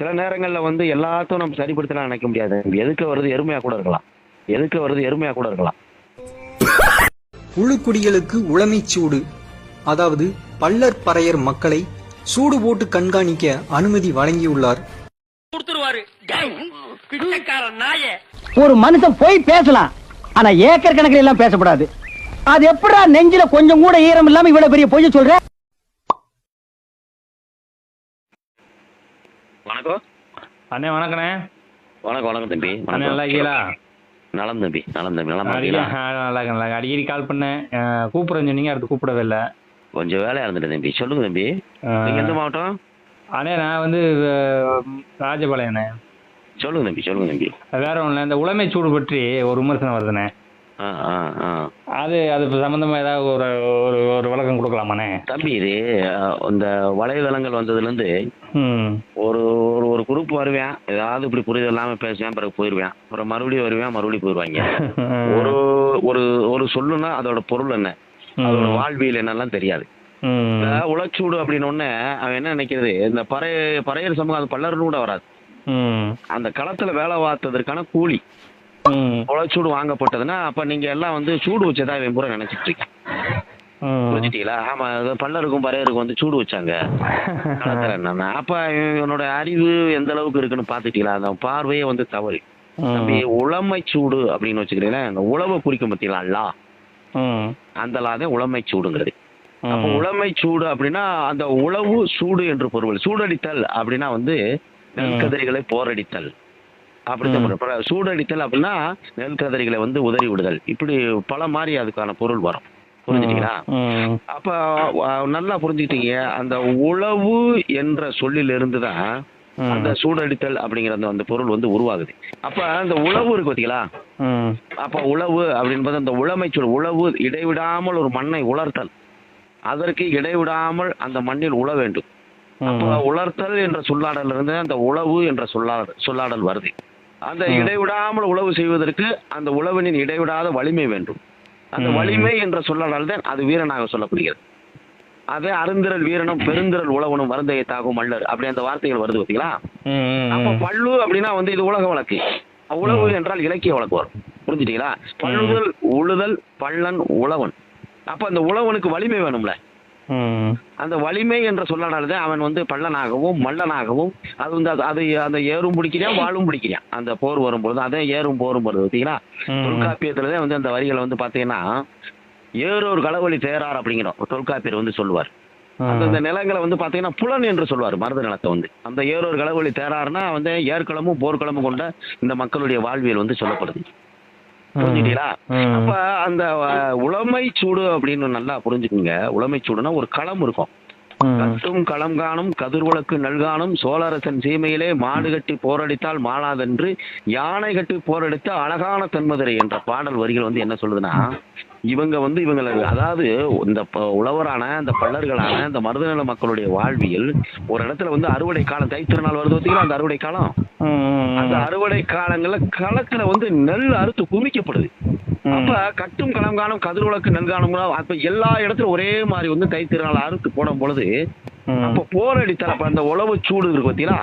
சில நேரங்களில் வந்து எல்லாத்தையும் நம்ம சரிப்படுத்தலாம் நினைக்க முடியாது. எதுக்கு வருது எருமையாக கூட இருக்கலாம். எதுக்கு வருது எருமையாக கூட இருக்கலாம். புழுக்குடிகளுக்கு உளமைச் சூடு. அதாவது பள்ளர் பறையர் மக்களை சூடு போட்டு கண்காணிக்க அனுமதி வழங்கியுள்ளார். ஒரு மனுஷன் போய் பேசலாம். ஆனா ஏக்கர் கணக்கில் எல்லாம் பேசக்கூடாது அது எப்படா நெஞ்சில கொஞ்சம் கூட ஈரம் இல்லாம இவ்வளவு பெரிய பொய்ய சொல்ற வணக்கம் அண்ணே வணக்கண்ணே. வணக்கம் வணக்கம் தம்பி. அண்ணே நல்லா இருக்கீங்களா? நலம் தம்பி நலம் தம்பி. அடிக்கடி இருக்கீங்களா? நல்லா இருக்கேன் நல்லா. அடிக்கடி கால் பண்ணேன். அஹ், கூப்பிடுறேன்னு சொன்னீங்க அடுத்து கூப்பிடவே இல்லை கொஞ்சம் வேலையா இருந்துட்டு தம்பி. சொல்லுங்க தம்பி. அஹ், நீங்க எந்த மாவட்டம்? அண்ணே நான் வந்து ராஜபாளையண்ணே சொல்லுங்க தம்பி சொல்லுங்க தம்பி. வேற ஒன்றும் இந்த உடைமை சூடு பற்றி ஒரு விமர்சனம் வருதுண்ணே. அது அது சம்மந்தமா ஏதாவது ஒரு ஒரு ஒரு விளக்கம் கொடுக்கலாமாண்ணே? தம்பி இது இந்த வலைதளங்கள் வந்ததுலேருந்து ஒரு ஒரு குரூப் வருவேன். ஏதாவது இப்படி புரிதல் இல்லாமல் பேசுவேன் பிறகு போயிடுவேன் அப்புறம் மறுபடியும் வருவேன் மறுபடியும் போயிடுவாங்க ஒரு ஒரு ஒரு சொல்லுனா அதோட பொருள் என்ன? அதோட வாழ்வியல் என்னெல்லாம் தெரியாது. உளச்சூடு அப்படின்னு ஒண்ணு அவன் என்ன நினைக்கிறது? இந்த பறைய பறையர் சமூகம் அது பல்லர்னு கூட வராது. அந்த களத்துல வேலை பார்த்ததற்கான கூலி. ம். உளச்சூடு வாங்கப்பட்டதுன்னா அப்ப நீங்க எல்லாம் வந்து சூடு வச்சதா இவன் பூரா நினைச்சிட்டு இருக்கேன். ம் புரிஞ்சுட்டீங்களா? ஆமா பல்லருக்கும் பறையருக்கும் வந்து சூடு வச்சாங்க. அப்ப இவனோட அறிவு எந்த அளவுக்கு இருக்குன்னு பாத்துட்டீங்களா அந்த பார்வையே வந்து தவறு. தம்பி உளமை சூடு அப்படின்னு வச்சுக்கிறீங்களா அந்த உழவை குறிக்கும் பார்த்தீங்களா? லா. அந்த லா தான் உளமை சூடுங்கிறது. அப்போ உளமை சூடு அப்படின்னா அந்த உளவு சூடு என்று பொருள். சூடடித்தல் அப்படின்னா வந்து நெல்கதிரிகளை போரடித்தல். அப்புறம் சூடடித்தல் அப்படின்னா நெல்கதிரிகளை வந்து உதறி விடுதல். இப்படி பல மாதிரி அதுக்கான பொருள் வரும். புரிஞ்சுட்டீங்களா? அப்ப நல்லா புரிஞ்சுக்கிட்டீங்க. அந்த உளவு என்ற சொல்லிலிருந்து தான் அந்த சூடடித்தல் அப்படிங்கிற அந்த அந்த பொருள் வந்து உருவாகுது. அப்ப அந்த உழவு இருக்கு பார்த்தீங்களா ம். அப்ப உழவு அப்படின்பது அந்த உழமை சொல் உழவு இடைவிடாமல் ஒரு மண்ணை உலர்த்தல். அதற்கு இடைவிடாமல் அந்த மண்ணில் உழ வேண்டும். அப்ப உலர்த்தல் என்ற சொல்லாடல் இருந்து அந்த உழவு என்ற சொல்லாடல் சொல்லாடல் வருது. அந்த இடைவிடாமல் உழவு செய்வதற்கு அந்த உழவனின் இடைவிடாத வலிமை வேண்டும். அந்த வலிமை என்ற சொல்லாடல் தான் அது வீரனாக சொல்லப்படுகிறது. அதே அருந்திரல் வீரனும் பெருந்திரல் உழவனும் வருந்தையை தாகும் மல்லர் அப்படி அந்த வார்த்தைகள் வருது பார்த்தீங்களா அப்ப பல்லு அப்படின்னா வந்து இது உலக வழக்கு. உழவு என்றால் இலக்கிய வழக்கு வரும். புரிஞ்சுட்டீங்களா? பல்லுதல் உழுதல் பள்ளன் உழவன். அப்ப அந்த உழவனுக்கு வலிமை வேணும்ல. அந்த வலிமை என்ற சொல்லாடானது அவன் வந்து பள்ளனாகவும் மல்லனாகவும் அது வந்து அது- அந்த ஏறும் பிடிக்கிறான் வாழும் பிடிக்கிறான். அந்த போர் வரும்பொழுது அதே ஏறும் போரும் வருது பார்த்தீங்களா. தொல்காப்பியத்துலதான் வந்து அந்த வரிகளை வந்து பாத்தீங்கன்னா ஏறோர் களவழி தேரார் அப்படிங்கிறோம் தொல்காப்பியர் வந்து சொல்லுவார். அந்த நிலங்களை வந்து பாத்தீங்கன்னா புலன் என்று சொல்வார் மருத நிலத்தை வந்து. அந்த ஏறோர் களவழி தேரார்னா வந்து ஏற்களமும் போர்க்களமும் கொண்ட இந்த மக்களுடைய வாழ்வியல் வந்து சொல்லப்படுது. புரிஞ்சுட்டீங்களா. அப்ப அந்த உளமை சூடு அப்படின்னு நல்லா புரிஞ்சுக்குங்க. உளமை சூடுனா ஒரு களம் இருக்கும். கட்டும் களம் காணும் கதிர்வழக்கு நல்காணும் சோழரசன் சீமையிலே மாடு கட்டி போரடித்தால் மாளாதென்று யானை கட்டி போரடித்த அழகான தென்மதுரை என்ற பாடல் வரிகள் வந்து என்ன சொல்லுதுன்னா இவங்க வந்து இவங்களை அதாவது இந்த உழவரான இந்த பள்ளர்களான இந்த மருதநில மக்களுடைய வாழ்வியல் ஒரு இடத்துல வந்து அறுவடை காலம் தைத்திருநாள் வருது பார்த்தீங்களா அந்த அறுவடை காலம்? அந்த அறுவடை காலங்கள்ல களத்துல வந்து நெல் அறுத்து குவிக்கப்படுது. அப்ப கட்டும் களங்கானம் கதிர்வழக்கு நெல்கானம்னா அப்ப எல்லா இடத்துலயும் ஒரே மாதிரி வந்து தைத்திருநாள் அறுத்து போடும் பொழுது அப்ப போரடித்தல் அப்ப அந்த உழவு சூடு இருக்கு பார்த்தீங்களா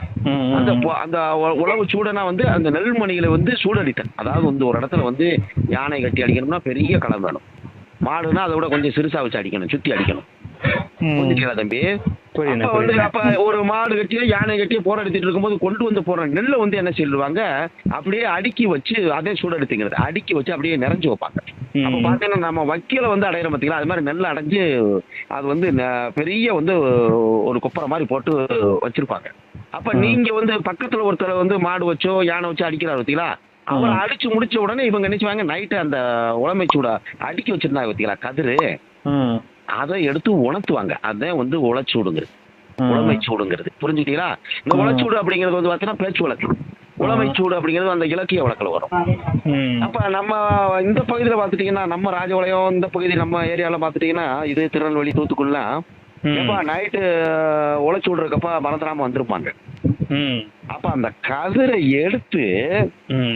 அந்த அந்த உழவு சூடுனா வந்து அந்த நெல்மணிகளை வந்து சூடடித்தல் அதாவது வந்து ஒரு இடத்துல வந்து யானை கட்டி அடிக்கணும்னா பெரிய களம் வேணும். மாடுனா அதை விட கொஞ்சம் சிறுசா வச்சு அடிக்கணும் சுத்தி அடிக்கணும். புரிஞ்சுக்கலாம் தம்பி? அப்ப வந்து. அப்ப ஒரு மாடு கட்டியோ யானை கட்டியோ போராடிட்டு இருக்கும்போது கொண்டு வந்து போற நெல்லை வந்து என்ன சொல்லுவாங்க அப்படியே அடுக்கி வச்சு அதே சூடெடுத்துங்கிறது அடுக்கி வச்சு அப்படியே நிறைஞ்சு வைப்பாங்க. அப்ப பாத்தீங்கன்னா நம்ம வக்கீல வந்து அடையிற பாத்தீங்களா? அது மாதிரி நெல் அடைஞ்சு அது வந்து பெரிய வந்து ஒரு குப்பரை மாதிரி போட்டு வச்சிருப்பாங்க. அப்ப நீங்க வந்து பக்கத்துல ஒருத்தர் வந்து மாடு வச்சோ யானை வச்சோ அடிக்கிறாரு பாத்தீங்களா? அவர் அடிச்சு முடிச்ச உடனே இவங்க நினைச்சுவாங்க நைட்டு அந்த உடமை சூட அடுக்கி வச்சிருந்தாங்க பாத்தீங்களா? கதிரு. அதை எடுத்து உணர்த்துவாங்க. அதான் வந்து உளச்சூடுங்கிறது. உளமை சூடுங்கிறது புரிஞ்சுக்கிட்டீங்களா இந்த உளச்சூடு அப்படிங்கிறது வந்து பார்த்தீங்கன்னா பேச்சு வழக்கு. உளமை சூடு அப்படிங்கிறது அந்த இலக்கிய வழக்கில் வரும். அப்ப நம்ம இந்த பகுதியில் பார்த்துட்டீங்கன்னா நம்ம ராஜபாளையம் இந்த பகுதி நம்ம ஏரியாவில் பார்த்துட்டீங்கன்னா இது திருநெல்வேலி ஏப்பா நைட்டு உழைச்சி விடுறக்கப்ப மறந்துடாம வந்திருப்பாங்க. அப்ப அந்த கதிரை எடுத்து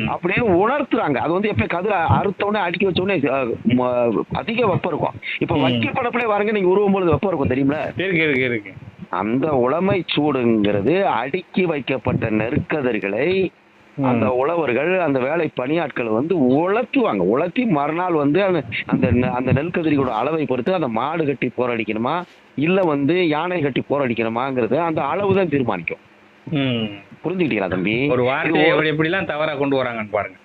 அப்படியே உணர்த்துறாங்க. அது வந்து எப்ப கதிரை அறுத்த உடனே அடுக்கி வச்ச உடனே அஹ், ம- அதிக வெப்பம் இருக்கும். இப்ப வக்கி படப்புல பாருங்க நீங்க உருவும் பொழுது வெப்பம் இருக்கும் தெரியுமில? இருக்கு இருக்கு இருக்கு. அந்த உளமை சூடுங்கிறது அடுக்கி வைக்கப்பட்ட நெற்கதிர்களை அந்த உழவர்கள் அந்த வேலை பணியாட்கள் வந்து உலர்த்துவாங்க உலர்த்தி மறுநாள் வந்து அந்த அந்த நெல்கதிரியோட அளவை பொறுத்து அந்த மாடு கட்டி போராடிக்கணுமா இல்ல வந்து யானை கட்டி போராடிக்கணுமாங்கிறது அந்த அளவு தான் தீர்மானிக்கும். புரிஞ்சுக்கிட்டீங்களா தம்பி? ஒரு வார்த்தையை எப்படி எப்படிலாம் தவறா கொண்டு வராங்கன்னு பாருங்க.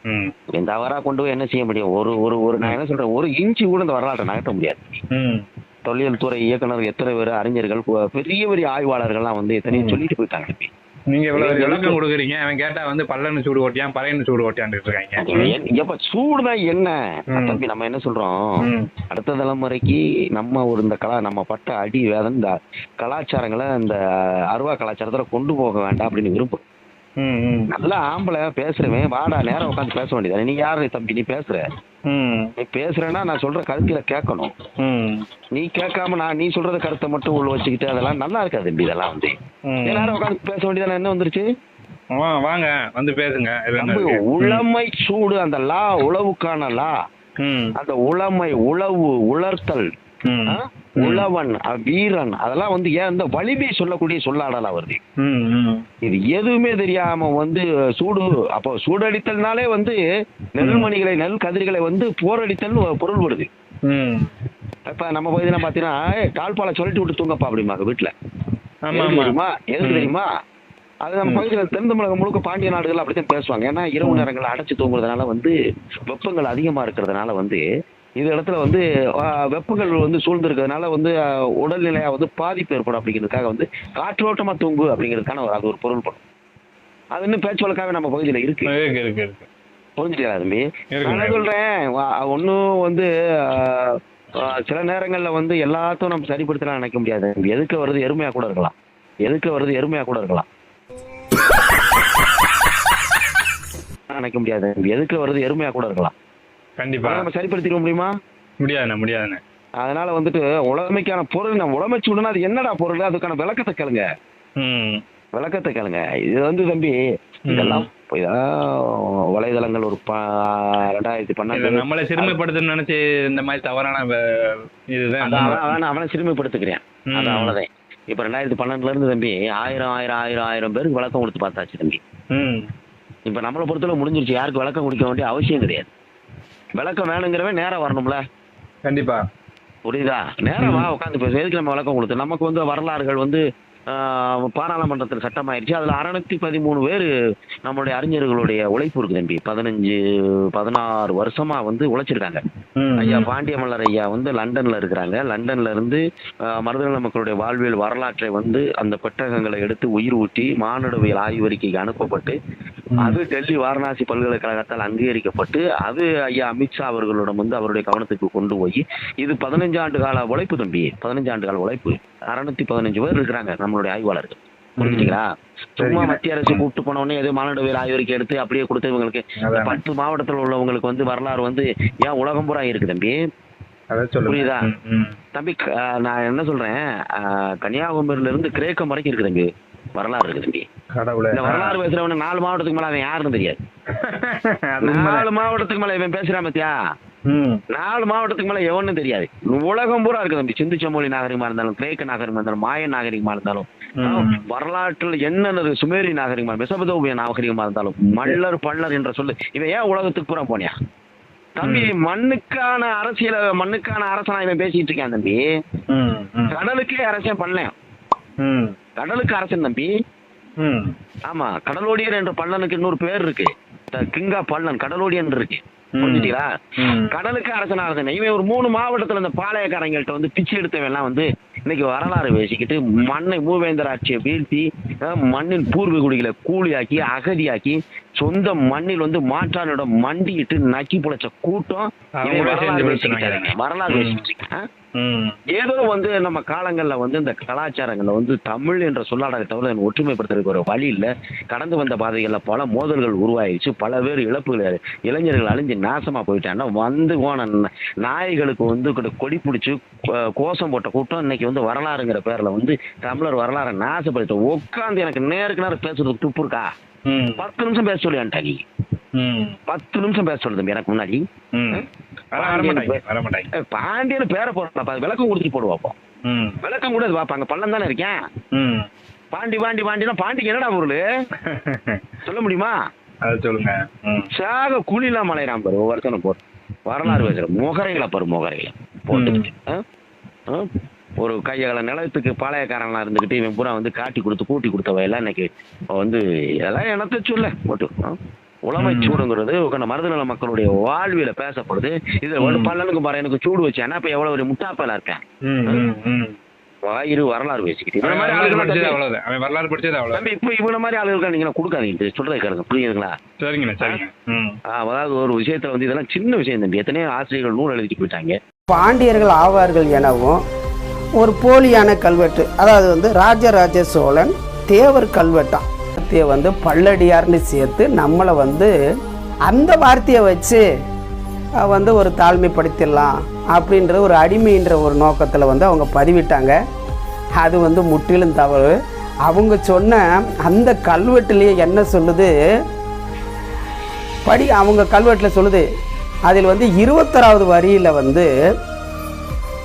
தவறா கொண்டு போய் என்ன செய்ய முடியும்? ஒரு ஒரு ஒரு நான் என்ன சொல்றேன்? ஒரு இன்ச்சு கூட இந்த வரலாற்றை நகர்த்த முடியாது. தொல்லியல் துறை இயக்குனர் எத்தனை பேர் அறிஞர்கள் பெரிய பெரிய ஆய்வாளர்கள்லாம் வந்து எத்தனையும் சொல்லிட்டு போயிட்டாங்க தம்பி. நீங்க இவ்வளவு விளக்கம் கொடுக்குறீங்க அவன் கேட்டா வந்து பல்லன்னு சூடு ஓட்டியான் பறையன்னு சூடு ஓட்டியான்னு இருக்காங்க எப்ப சூடுதான் என்ன. தம்பி நம்ம என்ன சொல்றோம். அடுத்த தலைமுறைக்கு நம்ம ஒரு இந்த கலா நம்ம பட்ட அடி வேதம் இந்த கலாச்சாரங்களை இந்த அருவா கலாச்சாரத்துல கொண்டு போக வேண்டாம் அப்படின்னு விரும்பும் ம், ம். நல்லா ஆம்பளை பேசுறவன் வாடா நேரம் உட்காந்து பேச வேண்டியது நீ யாரு தம்பி நீ பேசுற. நீ பேசுறேன்னா நான் சொல்ற கருத்துல கேட்கணும் ம். நீ கேட்காம நான் நீ சொல்றத கருத்தை மட்டும் உள்ள வச்சுக்கிட்டு அதெல்லாம் நல்லா இருக்காது தம்பி இதெல்லாம் வந்து ம். நீ நேரம் உட்காந்து பேச வேண்டியதானே என்ன வந்துருச்சு வா வாங்க வந்து பேசுங்க? உளமை சூடு அந்த லா உழவுக்கான லா ம். அந்த உளமை உழவு உலர்த்தல்? உழவன் வீரன். அதெல்லாம் வந்து ஏன் இந்த வலிமை சொல்லக்கூடிய சொல்லாடலா வருது. இது எதுவுமே தெரியாம வந்து சூடு அப்போ சூடடித்தல்னாலே வந்து நெல்மணிகளை நெல் கதிர்களை வந்து போரடித்தல்னு பொருள் வருது. இப்ப நம்ம பகுதியில பாத்தீங்கன்னா "ஏய், தாழ்பாலை சொல்லிட்டு விட்டு தூங்கப்பா அப்படிம்பாங்க வீட்டுல தெரியுமா? எதுக்கு. தெரியுமா? அது நம்ம பகுதியில் தென் தமிழகம் முழுக்க பாண்டிய நாடுகள் அப்படித்தான் பேசுவாங்க. ஏன்னா இரவு நேரங்களை அடைச்சு தூங்குறதுனால வந்து வெப்பங்கள் அதிகமா இருக்கிறதுனால வந்து இது இடத்துல வந்து வெப்பங்கள் வந்து சூழ்ந்திருக்கிறதுனால வந்து உடல்நிலையா வந்து பாதிப்பு ஏற்படும் அப்படிங்கிறதுக்காக வந்து காற்றோட்டமா தூங்கு அப்படிங்கிறதுக்கான ஒரு அது ஒரு பொருள் படும். அது இன்னும் பேச்சு வழக்காவே நம்ம பகுதியில இருக்கு. இருக்கு இருக்கு இருக்கு. புரிஞ்சுக்கலாம் தம்பி. நான் சொல்றேன் ஒன்றும் வந்து சில நேரங்கள்ல வந்து எல்லாத்தையும் நம்ம சரிப்படுத்தலாம் நினைக்க முடியாது எதுக்கு வருது எருமையா கூட இருக்கலாம். எதுக்கு வருது எருமையா கூட இருக்கலாம். நினைக்க முடியாது எதுக்கு வருது எருமையா கூட இருக்கலாம். கண்டிப்பா. நம்ம சரிப்படுத்திக்க முடியுமா? முடியாதுண்ணே முடியாதுண்ணே. அதனால வந்துட்டு உழமைக்கான பொருள் நம்ம உழமைச்சு விடணும் அது என்னடா பொருள்? அதுக்கான விளக்கத்தை கேளுங்க. விளக்கத்தை கேளுங்க. இது வந்து தம்பி இதெல்லாம் வலைதளங்கள் ஒரு ரெண்டாயிரத்தி பன்னெண்டு. நம்மளை சிறுமைப்படுத்தணும்னு நினைச்சு இந்த மாதிரி தவறான இதுதான் அவன் அவன் சிறுமைப்படுத்துக்கிறேன். அது அவ்வளவுதான். இப்ப ரெண்டாயிரத்தி பன்னெண்டுல இருந்து தம்பி ஆயிரம் ஆயிரம் ஆயிரம் ஆயிரம் பேருக்கு விளக்கம் கொடுத்து பார்த்தாச்சு தம்பி. இப்ப நம்மளை பொறுத்தளவு முடிஞ்சிருச்சு. யாருக்கு விளக்கம் கொடுக்க வேண்டிய அவசியம் கிடையாது. விளக்கம் வேணுங்கிறவன் நேரம் வரணும்ல. கண்டிப்பா. புரியுதா? நேரம் வா உட்காந்து பேச எதுக்கு நம்ம விளக்கம் கொடுத்து? நமக்கு வந்து வரலாறுகள் வந்து பாராளுமன்றத்தில் சட்டமாயிருச்சு. அதுல அறுநூத்தி பதிமூணு பேர் நம்மளுடைய அறிஞர்களுடைய உழைப்பு இருக்கு தம்பி. பதினஞ்சு பதினாறு வருஷமா வந்து உழைச்சிருக்காங்க. ஐயா பாண்டிய ஐயா வந்து லண்டன்ல இருக்கிறாங்க. லண்டன்ல இருந்து மருதநல மக்களுடைய வாழ்வியல் வரலாற்றை வந்து அந்த பெட்டகங்களை எடுத்து உயிர் ஊட்டி மானுடவியல் ஆய்வறிக்கைக்கு அனுப்பப்பட்டு அது டெல்லி வாரணாசி பல்கலைக்கழகத்தால் அங்கீகரிக்கப்பட்டு அது ஐயா அமித்ஷா அவர்களிடம் வந்து அவருடைய கவனத்துக்கு கொண்டு போய் இது பதினஞ்சு ஆண்டு கால உழைப்பு தம்பி. பதினஞ்சு ஆண்டு கால உழைப்பு. அறுநூத்தி பதினஞ்சு பேர் இருக்கிறாங்க. நம்மளுடைய ஆய்வாளர்கள். புரிஞ்சுங்களா சும்மா. மத்திய அரசு கூப்பிட்டு போன உடனே ஏதோ மானுடவியல் ஆய்வறிக்கை எடுத்து அப்படியே கொடுத்து இவங்களுக்கு இந்த. பத்து மாவட்டத்தில் உள்ளவங்களுக்கு வந்து வரலாறு வந்து ஏன் உலகம் பூரா இருக்கு தம்பி? புரியுதா? தம்பி நான் என்ன சொல்றேன்? கன்னியாகுமரியில இருந்து கிரேக்கம் வரைக்கும் இருக்கு தம்பி. வரலாறு இருக்கு தம்பி. இந்த வரலாறு பேசுறவன நாலு மாவட்டத்துக்கு மேல அவன் யாருன்னு தெரியாது. நாலு மாவட்டத்துக்கு மேல இவன் பேசுறான் பத்தியா. நாலு மாவட்டத்துக்கு மேல எவனும் தெரியாது. உலகம் பூரா இருக்கு தம்பி. சிந்து சமோலி நாகரிகமா இருந்தாலும் கிரேக்க நாகரிகமா இருந்தாலும் மாய நாகரிகமா இருந்தாலும். வரலாற்றில் என்னென்ன சுமேரி நாகரிகமா மெசபதோபிய நாகரிகமா இருந்தாலும் மல்லர் பல்லர் என்ற சொல்லு. இவன் ஏன் உலகத்துக்கு பூரா போனியா? தம்பி மண்ணுக்கான அரசியல மண்ணுக்கான அரசனா இவன் பேசிட்டு இருக்கான் தம்பி. கடலுக்கே அரசன் பண்ணேன் ம். கடலுக்கு அரசன் தம்பி. ஆமா கடலோடியர் என்ற பல்லனுக்கு இன்னொரு பேர் இருக்கு. கிங்கா பல்லன் கடலோடியன் இருக்கு. புரிஞ்சுட்டீங்களா. கடலுக்கு அரசனா இருந்தேன் இவன் ஒரு மூணு மாவட்டத்துல இந்த பாளையக்காரங்கள்ட்ட வந்து பிச்சை எடுத்தவன் எல்லாம் வந்து இன்னைக்கு வரலாறு பேசிக்கிட்டு மண்ணை மூவேந்தர் ஆட்சியை வீழ்த்தி மண்ணின் பூர்வ குடிகளை கூலியாக்கி அகதியாக்கி சொந்த மண்ணில் வந்து மாற்றானிடம் மண்டிட்டு நக்கி புழைச்ச கூட்டம் வரலாறு ஏதோ வந்து நம்ம காலங்கள்ல வந்து இந்த கலாச்சாரங்கள்ல வந்து தமிழ் என்ற சொல்லாடலை தவிர ஒற்றுமைப்படுத்துறதுக்கு ஒரு வழி இல்ல. கடந்து வந்த பாதைகள்ல பல மோதல்கள் உருவாயிருச்சு பல பேர் இழப்புகள் இளைஞர்கள் அழிஞ்சு நாசமா போயிட்டாங்கன்னா வந்து போன நாய்களுக்கு வந்து கொடி பிடிச்சு கோஷம் போட்ட கூட்டம் இன்னைக்கு வந்து வரலாறுங்கிற பேர்ல வந்து தமிழர் வரலாறை நாசப்படுத்த உட்காந்து எனக்கு நேருக்கு நேரம் பேசுறதுக்கு துப்பு இருக்கா. பத்து நிமிஷம் பேச ம் பத்து நிமிஷம் பேச சொல்லுது எனக்கு முன்னாடி. பாண்டியன்னு பேரை போடுறப்ப விளக்கம் கொடுத்துட்டு போடுவோம் அப்போ. ம். விளக்கம் கூட அது பார்ப்பாங்க. பள்ளம் தானே இருக்கேன். பாண்டி பாண்டி பாண்டினா பாண்டிக்கு என்னடா பொருள்? சொல்ல முடியுமா? சொல்லுங்க. சாக குழிலாம் மலையறான் பாரு ஒவ்வொருத்தனை போட்டு. வரலாறு பேசுற முகரைகளை பாரு முகரைகளை. போட்டு? ஒரு கையகல நிலத்துக்கு பாளையக்காரனா இருந்துகிட்டு இவன் பூரா வந்து காட்டி கொடுத்து கூட்டி கொடுத்தவையெல்லாம் இன்னைக்கு வந்து இதெல்லாம் எனத்த சொல்ல? போட்டு ஆ? உளமை சூடுங்கிறது உட்காந்து மருதநல மக்களுடைய வாழ்வியல பேசப்படுது. இது ஒரு பல்லனுக்கு பாரு எனக்கு சூடு வச்சேன்னா இப்ப எவ்வளவு ஒரு முட்டாப்பலா இருக்கேன். வாயிரு வரலாறு பேசிக்கிட்டு. அவன் வரலாறு படிச்சது அவ்வளவு தம்பி இப்ப இவன மாதிரி ஆளுகளுக்கு நீங்க கொடுக்காதீங்க சொல்றதை கேளுங்க புரியுதுங்களா? சரிங்க அதாவது ஒரு விஷயத்துல வந்து இதெல்லாம் சின்ன விஷயம் தம்பி. எத்தனையோ ஆசிரியர்கள் நூல் எழுதிட்டு போயிட்டாங்க. பாண்டியர்கள் ஆவார்கள் எனவும் ஒரு போலியான கல்வெட்டு அதாவது வந்து ராஜராஜ சோழன் தேவர் கல்வெட்டான் வார்த்தையை வந்து பல்லடியார்னு சேர்த்து நம்மளை வந்து அந்த வார்த்தையை வச்சு வந்து ஒரு தாழ்மைப்படுத்திடலாம் அப்படின்ற ஒரு அடிமைன்ற ஒரு நோக்கத்தில் வந்து அவங்க பதிவிட்டாங்க. அது வந்து முற்றிலும் தவறு. அவங்க சொன்ன அந்த கல்வெட்டுலேயே என்ன சொல்லுது? படி அவங்க கல்வெட்டில் சொல்லுது. அதில் வந்து இருபத்தொராவது வரியில் வந்து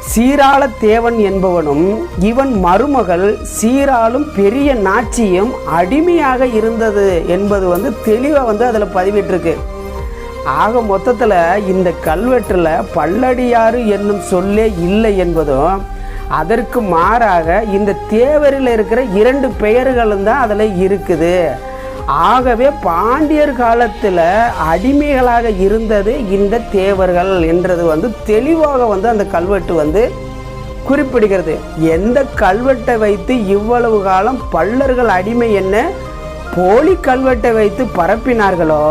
சீராள தேவன் என்பவனும் இவன் மருமகள் சீராளும் பெரிய நாச்சியும் அடிமையாக இருந்தது என்பது வந்து தெளிவாக வந்து அதில் பதிவிட்டிருக்கு. ஆக மொத்தத்தில் இந்த கல்வெட்டில் பல்லடியாறு என்னும் சொல்லே இல்லை என்பதும் அதற்கு மாறாக இந்த தேவரில் இருக்கிற இரண்டு பெயர்களும் தான் அதில் இருக்குது. ஆகவே பாண்டியர் காலத்தில் அடிமைகளாக இருந்தது இந்த தேவர்கள் என்றது வந்து தெளிவாக வந்து அந்த கல்வெட்டு வந்து குறிப்பிடுகிறது. எந்த கல்வெட்டை வைத்து இவ்வளவு காலம் பல்லர்கள் அடிமை என்ன? போலி கல்வெட்டை வைத்து பரப்பினார்களோ?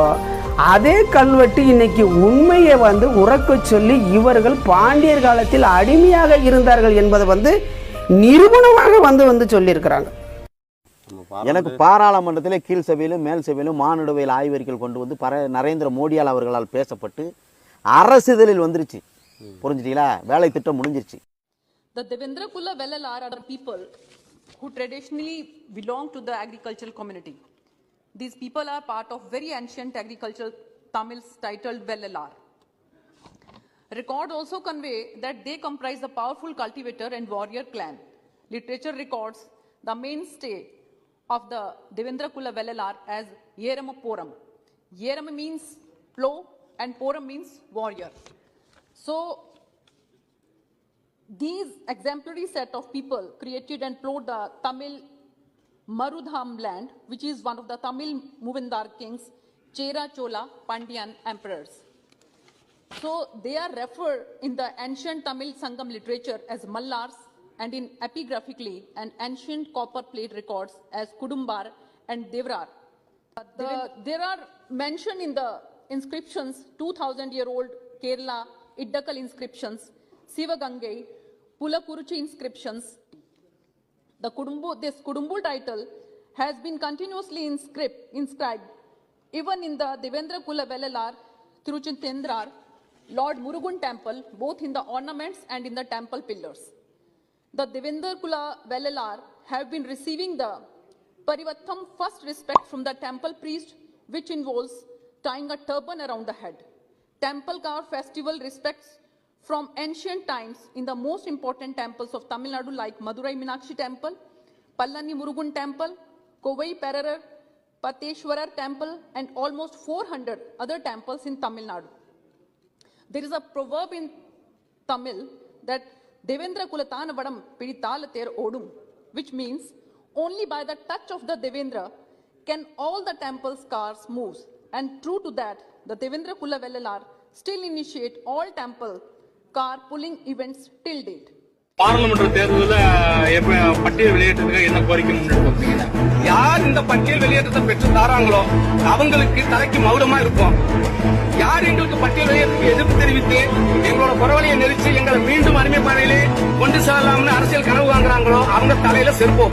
அதே கல்வெட்டு இன்னைக்கு உண்மையை வந்து உறக்கச் சொல்லி இவர்கள் பாண்டியர் காலத்தில் அடிமையாக இருந்தார்கள் என்பதை வந்து நிறுவனமாக வந்து வந்து சொல்லியிருக்கிறாங்க. எனக்கு பாராளுமன்றத்தில் கீழ் சபையிலும் மேல் சபையிலும் மானுடவியல் ஆய்வறிக்கைகள் கொண்டு வந்து பர நரேந்திர மோடியால் அவர்களால் பேசப்பட்டு அரசிதழில் வந்துருச்சு புரிஞ்சுட்டீங்களா வேலை திட்டம் முடிஞ்சிருச்சு The Devendra Kula Vellalar are people who traditionally belong to the agricultural community. These people are part of very ancient agricultural Tamils titled Vellalar. Record also convey that they comprise a powerful cultivator and warrior clan. Literature records the mainstay of the Devendra Kula Vellalar as Yerama Poram. Yerama means plow and Poram means warrior. So these exemplary set of people created and plowed the Tamil Marudham land, which is one of the Tamil Muvindar kings, Chera Chola Pandyan emperors. So they are referred in the ancient Tamil Sangam literature as Mallars and in epigraphically and ancient copper plate records as Kudumbar and Devrar. The- there are mentioned in the inscriptions 2000 year old Kerala Iddakal inscriptions, Sivagangai, Pulakuruchi inscriptions, the Kudumbu, this Kudumbu title has been continuously inscript, inscribed even in the Devendra Kula Vellalar, Tiruchintendrar, Lord Murugun temple, both in the ornaments and in the temple pillars. The Devendra Kula Vellalar have been receiving the Parivattam first respect from the temple priest, which involves tying a turban around the head. Temple car festival respects from ancient times in the most important temples of Tamil Nadu like Madurai Meenakshi Temple, Pallani Murugun Temple, Kovai Pererar, Pateshwarar Temple, and almost 400 other temples in Tamil Nadu. There is a proverb in Tamil that Devendra Kulatana Vadam Piditala Ter Odum, which means only by the touch of the Devendra can all the temple's cars move. And true to that, the Devendra Kula Vellalar still initiate all temple car pulling events till date. பாராளுமன்ற தேர்தலில் பட்டியல் வெளியேற்றத்துக்கு என்ன கோரிக்கை முன்னெடுப்பீங்க யார் இந்த பட்டியல் வெளியேற்றத்தை பெற்று தாராங்களோ அவங்களுக்கு தலைக்கு மௌனமா இருப்போம் யார் எங்களுக்கு பட்டியல் வெளியேற்றத்துக்கு எதிர்ப்பு தெரிவித்து எங்களோட குரவலையை நெரிச்சு எங்களை மீண்டும் அடிமை பாதையிலே கொண்டு செல்லலாம்னு அரசியல் கனவு வாங்குறாங்களோ அவங்க தலையில செருப்பு